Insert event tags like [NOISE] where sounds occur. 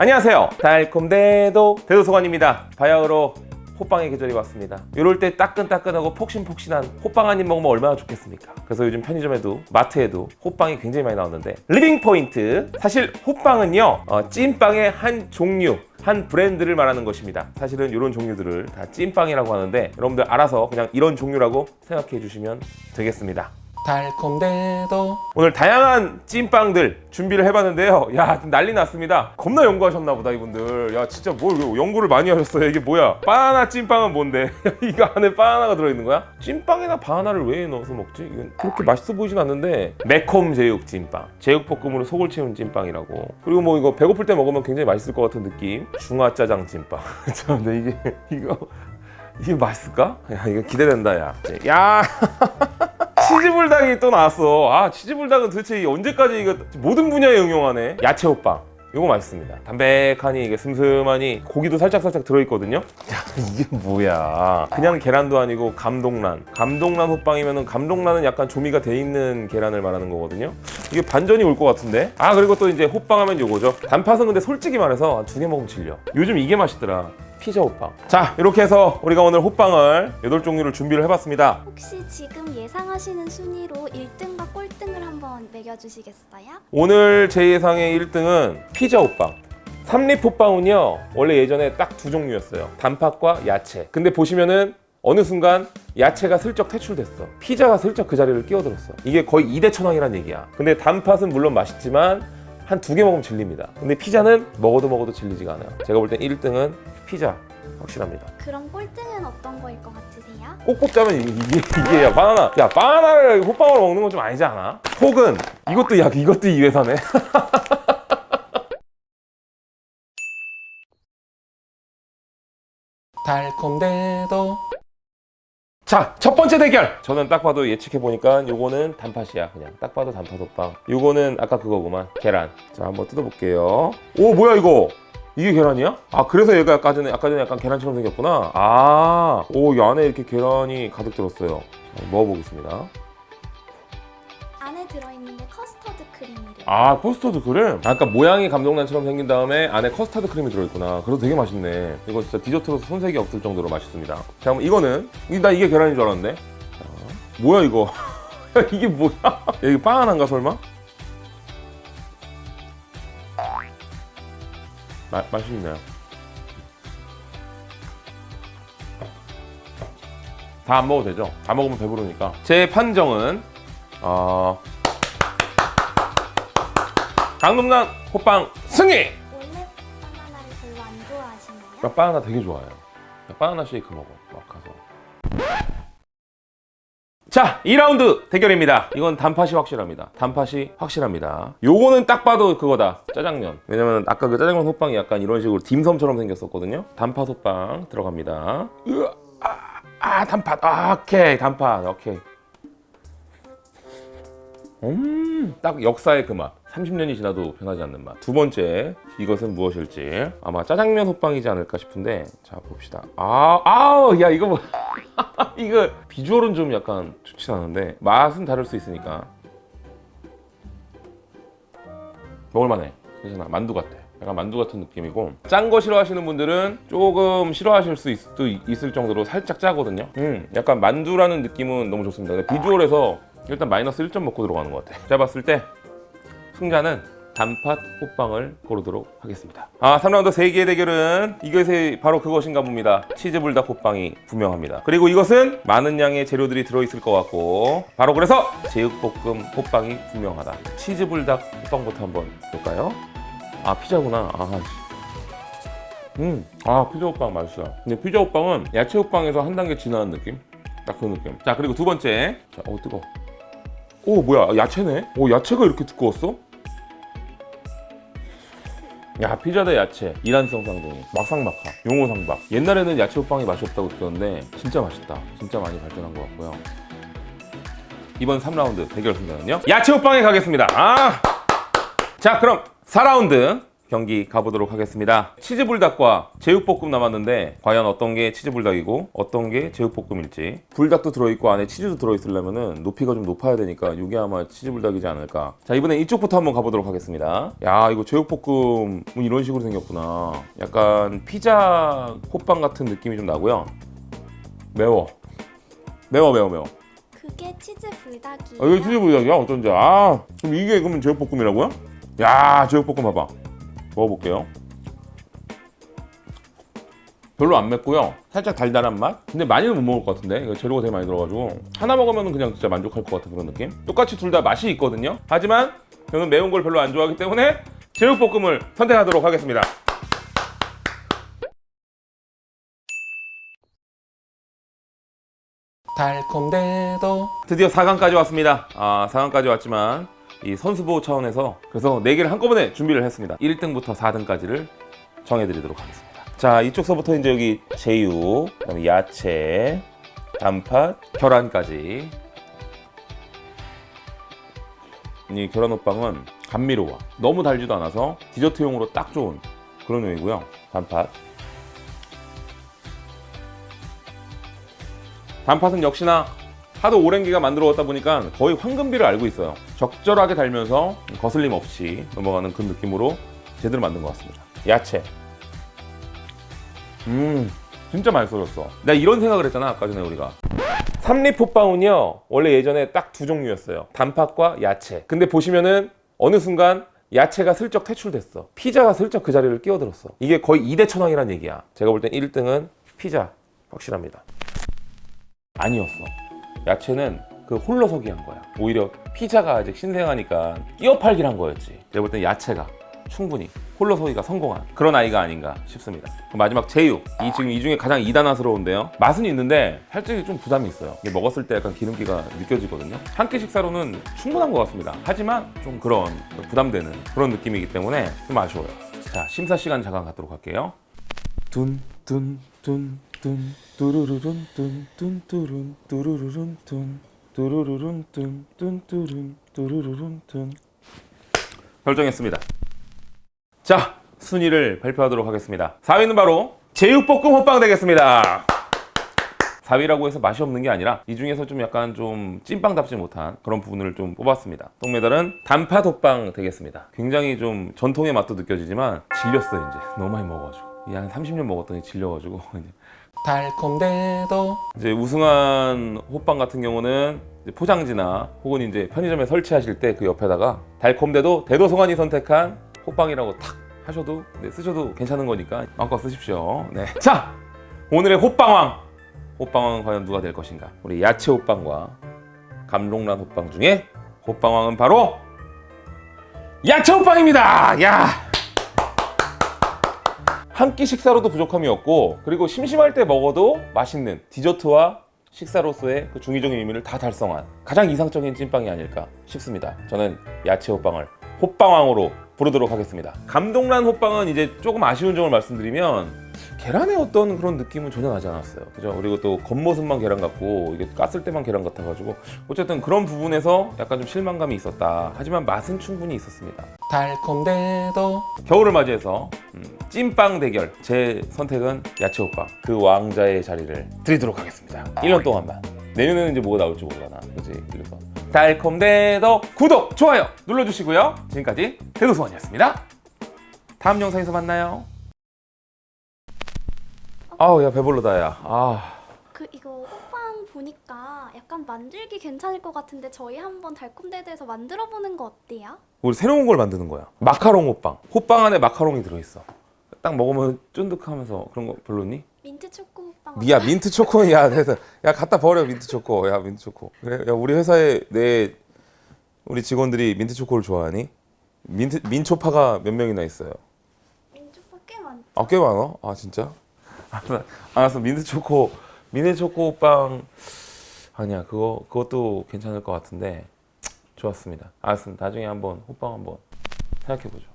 안녕하세요. 달콤대도 대도소관입니다. 바야흐로 호빵의 계절이 왔습니다. 이럴 때 따끈따끈하고 폭신폭신한 호빵 한 입 먹으면 얼마나 좋겠습니까? 그래서 요즘 편의점에도 마트에도 호빵이 굉장히 많이 나오는데 리빙 포인트 사실 호빵은요 어, 찐빵의 한 종류 한 브랜드를 말하는 것입니다. 사실은 이런 종류들을 다 찐빵이라고 하는데 여러분들 알아서 그냥 이런 종류라고 생각해 주시면 되겠습니다. 달콤대도 오늘 다양한 찐빵들 준비를 해봤는데요. 야 난리 났습니다. 겁나 연구하셨나 보다 이분들. 야 진짜 뭘 연구를 많이 하셨어요. 이게 뭐야? 바나나 찐빵은 뭔데? [LAUGHS] 이거 안에 바나나가 들어있는 거야? 찐빵에다 바나나를 왜 넣어서 먹지? 이건 그렇게 맛있어 보이진 않는데 매콤 제육 찐빵, 제육볶음으로 속을 채운 찐빵이라고. 그리고 뭐 이거 배고플 때 먹으면 굉장히 맛있을 것 같은 느낌. 중화 짜장 찐빵. [LAUGHS] 참, 근데 이게 이거 이게 맛있을까? 야 이거 기대된다 야. 야. [LAUGHS] 치즈불닭이 또 나왔어. 아 치즈불닭은 도대체 이 언제까지 이거 모든 분야에 응용하네. 야채 호빵. 이거 맛있습니다. 담백하니 이게 슴슴하니 고기도 살짝 살짝 들어있거든요. 야 이게 뭐야? 그냥 계란도 아니고 감동란. 감동란 호빵이면은 감동란은 약간 조미가 돼 있는 계란을 말하는 거거든요. 이게 반전이 올 것 같은데. 아 그리고 또 이제 호빵하면 요거죠. 단팥은 근데 솔직히 말해서 한두개 먹으면 질려. 요즘 이게 맛있더라. 피자 호빵. 자 이렇게 해서 우리가 오늘 호빵을 8종류를 준비를 해봤습니다. 혹시 지금 예상하시는 순위로 1등과 꼴등을 한번 매겨주시겠어요? 오늘 제 예상의 1등은 피자 호빵. 삼립 호빵은요 원래 예전에 딱 두 종류였어요 단팥과 야채 근데 보시면은 어느 순간 야채가 슬쩍 퇴출됐어 피자가 슬쩍 그 자리를 끼어들었어 이게 거의 2대 천왕이란 얘기야 근데 단팥은 물론 맛있지만 한 두 개 먹으면 질립니다 근데 피자는 먹어도 먹어도 질리지가 않아요 제가 볼 땐 1등은 피자 확실합니다 그럼 꼴등은 어떤 거일 것 같으세요? 꼭 뽑자면 이게 이게, 야 바나나 야 바나나를 호빵으로 먹는 건 좀 아니지 않아? 혹은 이것도 야 이것도 이 회사네 [LAUGHS] 달콤대도 자, 첫 번째 대결. 저는 딱 봐도 예측해 보니까 요거는 단팥이야. 그냥 딱 봐도 단팥 호빵. 요거는 아까 그거구만. 계란. 자, 한번 뜯어 볼게요. 오, 뭐야 이거? 이게 계란이야? 아, 그래서 얘가 아까 전에 아까 전에 약간 계란처럼 생겼구나. 아, 오, 이 안에 이렇게 계란이 가득 들었어요. 자, 먹어보겠습니다. 안에 들어있는 게 커스터드 크림이래요. 아, 커스터드 크림? 아까 모양이 감동란처럼 생긴 다음에 안에 커스터드 크림이 들어있구나. 그래서 되게 맛있네. 이거 진짜 디저트로서 손색이 없을 정도로 맛있습니다. 자, 그럼 이거는 이- 나 이게 계란인 줄 알았는데. 자, 뭐야 이거? [LAUGHS] 이게 뭐야? 야, 이게 바나나인가 설마? 마, 맛있네요. 다 안 먹어도 되죠? 다 먹으면 배부르니까. 제 판정은 어... 강동란 호빵 승리! 원래 바나나를 별로 안 좋아하시나요? 나 바나나 되게 좋아해요. 나 바나나 쉐이크 먹어. 막 가서. 자, 2라운드 대결입니다. 이건 단팥이 확실합니다. 단팥이 확실합니다. 요거는 딱 봐도 그거다. 짜장면. 왜냐면 아까 그 짜장면 호빵이 약간 이런 식으로 딤섬처럼 생겼었거든요. 단팥 호빵 들어갑니다. 으아, 아, 아, 단팥. 아, 오케이. 단팥. 오케이. 음, 딱 역사의 그 맛. 30년이 지나도 변하지 않는 맛. 두 번째, 이것은 무엇일지. 아마 짜장면 호빵이지 않을까 싶은데, 자, 봅시다. 아, 아우, 야, 이거 뭐. [LAUGHS] 이거 비주얼은 좀 약간 좋지 않은데, 맛은 다를 수 있으니까. 먹을만해. 괜찮아. 만두 같아. 약간 만두 같은 느낌이고 짠 거 싫어하시는 분들은 조금 싫어하실 수 있, 도 있을 정도로 살짝 짜거든요 음 약간 만두라는 느낌은 너무 좋습니다 비주얼에서 일단 마이너스 1점 먹고 들어가는 것 같아 제가 봤을 때 승자는 단팥 호빵을 고르도록 하겠습니다 아 3라운드 3개의 대결은 이것이 바로 그것인가 봅니다 치즈불닭 호빵이 분명합니다 그리고 이것은 많은 양의 재료들이 들어있을 것 같고 바로 그래서 제육볶음 호빵이 분명하다 치즈불닭 호빵부터 한번 볼까요? 아 피자구나. 아, 씨. 음, 아 피자 호빵 맛있어. 근데 피자 호빵은 야채 호빵에서 한 단계 진화한 느낌? 딱 그 느낌. 자 그리고 두 번째. 자, 어 뜨거. 오 뭐야 야채네? 오 야채가 이렇게 두꺼웠어? 야 피자 대 야채. 이란성 쌍둥이. 막상막하. 용호상박. 옛날에는 야채 호빵이 맛이 없다고 느꼈는데 진짜 맛있다. 진짜 많이 발전한 것 같고요. 이번 3라운드 대결 승자는요? 야채 호빵에 가겠습니다. 아! 자 그럼 4라운드 경기 가보도록 하겠습니다. 치즈불닭과 제육볶음 남았는데 과연 어떤 게 치즈불닭이고 어떤 게 제육볶음일지 불닭도 들어있고 안에 치즈도 들어있으려면은 높이가 좀 높아야 되니까 이게 아마 치즈불닭이지 않을까. 자 이번엔 이쪽부터 한번 가보도록 하겠습니다. 야 이거 제육볶음은 이런 식으로 생겼구나. 약간 피자 호빵 같은 느낌이 좀 나고요. 매워. 매워 매워 매워. 그게 치즈 불닭이에요. 아, 이거 치즈불닭이야? 어쩐지. 아, 그럼 이게 그러면 제육볶음이라고요? 야, 제육볶음 봐봐. 먹어볼게요. 별로 안 맵고요. 살짝 달달한 맛? 근데 많이는 못 먹을 것 같은데? 이거 재료가 되게 많이 들어가지고. 하나 먹으면 그냥 진짜 만족할 것 같은 그런 느낌? 똑같이 둘 다 맛이 있거든요? 하지만 저는 매운 걸 별로 안 좋아하기 때문에 제육볶음을 선택하도록 하겠습니다. 달콤대도 드디어 4강까지 왔습니다. 아, 4강까지 왔지만 이 선수 보호 차원에서 그래서 4개를 한꺼번에 준비를 했습니다. 1등부터 4등까지를 정해드리도록 하겠습니다. 자, 이쪽서부터 이제 여기 제육, 그다음에 야채, 단팥, 계란까지. 이 계란 호빵은 감미로워. 너무 달지도 않아서 디저트용으로 딱 좋은 그런 요이고요. 단팥. 단팥은 역시나 하도 오랜 기간 만들어 왔다 보니까 거의 황금비를 알고 있어요. 적절하게 달면서 거슬림 없이 넘어가는 그 느낌으로 제대로 만든 것 같습니다. 야채. 음, 진짜 맛있어졌어. 내가 이런 생각을 했잖아, 아까 전에 우리가. 삼립 호빵은요, 원래 예전에 딱 두 종류였어요. 단팥과 야채. 근데 보시면은 어느 순간 야채가 슬쩍 퇴출됐어. 피자가 슬쩍 그 자리를 끼어들었어. 이게 거의 2대 천왕이란 얘기야. 제가 볼 땐 1등은 피자. 확실합니다. 아니었어. 야채는 그 홀로 서기 한 거야. 오히려 피자가 아직 신생하니까 끼어 팔기를 한 거였지. 내가 볼 땐 야채가 충분히 홀로 서기가 성공한 그런 아이가 아닌가 싶습니다. 마지막 제육. 이 지금 이 중에 가장 이단화스러운데요. 맛은 있는데 살짝 좀 부담이 있어요. 이게 먹었을 때 약간 기름기가 느껴지거든요. 한 끼 식사로는 충분한 것 같습니다. 하지만 좀 그런 부담되는 그런 느낌이기 때문에 좀 아쉬워요. 자 심사 시간 잠깐 갖도록 할게요. 둔 둔 둔 둔 뚜루루룬 뚠뚠 뚜룬 뚜루루룬 뚠 뚜루루룬 뚠 뚠 뚜룬 뚜루루룬 뚠 결정했습니다. 자 순위를 발표하도록 하겠습니다. 4위는 바로 제육볶음 호빵 되겠습니다. 4위라고 해서 맛이 없는 게 아니라 이 중에서 좀 약간 좀 찐빵답지 못한 그런 부분을 좀 뽑았습니다. 동메달은 단팥 호빵 되겠습니다. 굉장히 좀 전통의 맛도 느껴지지만 질렸어 이제 너무 많이 먹어가지고 이한 30년 먹었더니 질려가지고 [LAUGHS] 달콤대도 이제 우승한 호빵 같은 경우는 이제 포장지나 혹은 이제 편의점에 설치하실 때 그 옆에다가 달콤대도 대도성안이 선택한 호빵이라고 탁 하셔도 네, 쓰셔도 괜찮은 거니까 마음껏 쓰십시오. 네. 자 오늘의 호빵왕 호빵왕은 과연 누가 될 것인가? 우리 야채 호빵과 감롱란 호빵 중에 호빵왕은 바로 야채 호빵입니다. 야. 한 끼 식사로도 부족함이 없고 그리고 심심할 때 먹어도 맛있는 디저트와 식사로서의 그 중의적인 의미를 다 달성한 가장 이상적인 찐빵이 아닐까 싶습니다. 저는 야채 호빵을 호빵왕으로 부르도록 하겠습니다. 감동란 호빵은 이제 조금 아쉬운 점을 말씀드리면 계란의 어떤 그런 느낌은 전혀 나지 않았어요. 그죠? 그리고 또 겉모습만 계란 같고 이게 깠을 때만 계란 같아가지고 어쨌든 그런 부분에서 약간 좀 실망감이 있었다. 하지만 맛은 충분히 있었습니다. 달콤대도 겨울을 맞이해서 음, 찐빵 대결 제 선택은 야채 호빵 그 왕자의 자리를 드리도록 하겠습니다. 1년 동안만. 내년에는 이제 뭐가 나올지 모르잖아. 그지? 그래서 달콤대도 구독, 좋아요 눌러주시고요. 지금까지 대도소원이었습니다. 다음 영상에서 만나요. 아우 야 배불러다 야. 아 그 이거 호빵 보니까 약간 만들기 괜찮을 것 같은데 저희 한번 달콤대대에서 만들어 보는 거 어때요? 우리 새로운 걸 만드는 거야. 마카롱 호빵. 호빵 안에 마카롱이 들어있어. 딱 먹으면 쫀득하면서 그런 거 별로니? 민트 초코 호빵. 야 민트 초코는 야 그래서 야 갖다 버려 민트 초코. 야 민트 초코. 그래 야 우리 회사에 내 우리 직원들이 민트 초코를 좋아하니? 민트 민초파가 몇 명이나 있어요. 민트 초코 꽤 많죠. 아꽤 많아? 아 진짜? 알았어 민트 초코 민트 초코 빵 아니야 그거 그것도 괜찮을 것 같은데 좋았습니다. 알았습니다. 나중에 한번 호빵 한번 생각해 보죠.